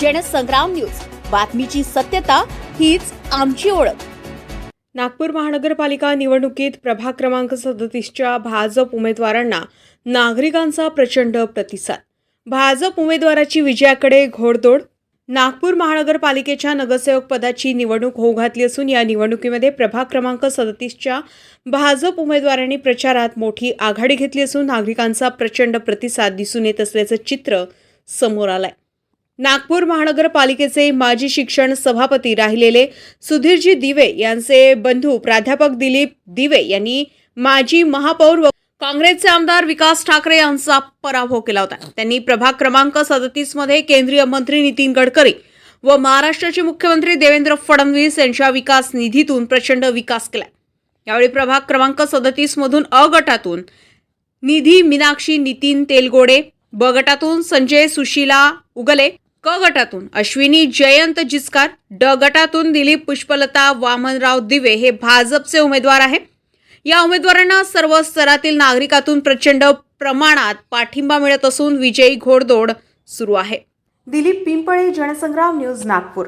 Jansangram news. बातमीची सत्यता हीच आमची ओळख. नागपूर महानगरपालिका निवडणुकीत प्रभाग क्रमांक सदतीसच्या भाजप उमेदवारांना नागरिकांचा प्रचंड प्रतिसाद. भाजप उमेदवाराची विजयाकडे घोडदौड. नागपूर महानगरपालिकेच्या नगरसेवक पदाची निवडणूक होऊ घातली असून या निवडणुकीमध्ये प्रभाग क्रमांक सदतीसच्या भाजप उमेदवारांनी प्रचारात मोठी आघाडी घेतली असून नागरिकांचा प्रचंड प्रतिसाद दिसून येत असल्याचं चित्र समोर आलं आहे नागपूर महानगरपालिकेचे माजी शिक्षण सभापती राहिलेले सुधीरजी दिवे यांचे बंधू प्राध्यापक दिलीप दिवे यांनी माजी महापौर व काँग्रेसचे आमदार विकास ठाकरे यांचा पराभव केला होता. त्यांनी प्रभाग क्रमांक सदतीसमध्ये केंद्रीय मंत्री नितीन गडकरी व महाराष्ट्राचे मुख्यमंत्री देवेंद्र फडणवीस यांच्या विकास निधीतून प्रचंड विकास केला. यावेळी प्रभाग क्रमांक सदतीस मधून अ गटातून निधी मीनाक्षी नितीन तेलगोडे ब गटातून संजय सुशीला उगले क गटातून. अश्विनी जयंत जिचकार ड गटातून दिलीप पुष्पलता वामनराव दिवे हे भाजपचे उमेदवार आहे या उमेदवारांना सर्व स्तरातील नागरिकातून प्रचंड प्रमाणात पाठिंबा मिळत असून विजयी घोडदौड सुरू आहे. दिलीप पिंपळे जनसंग्राम न्यूज नागपूर.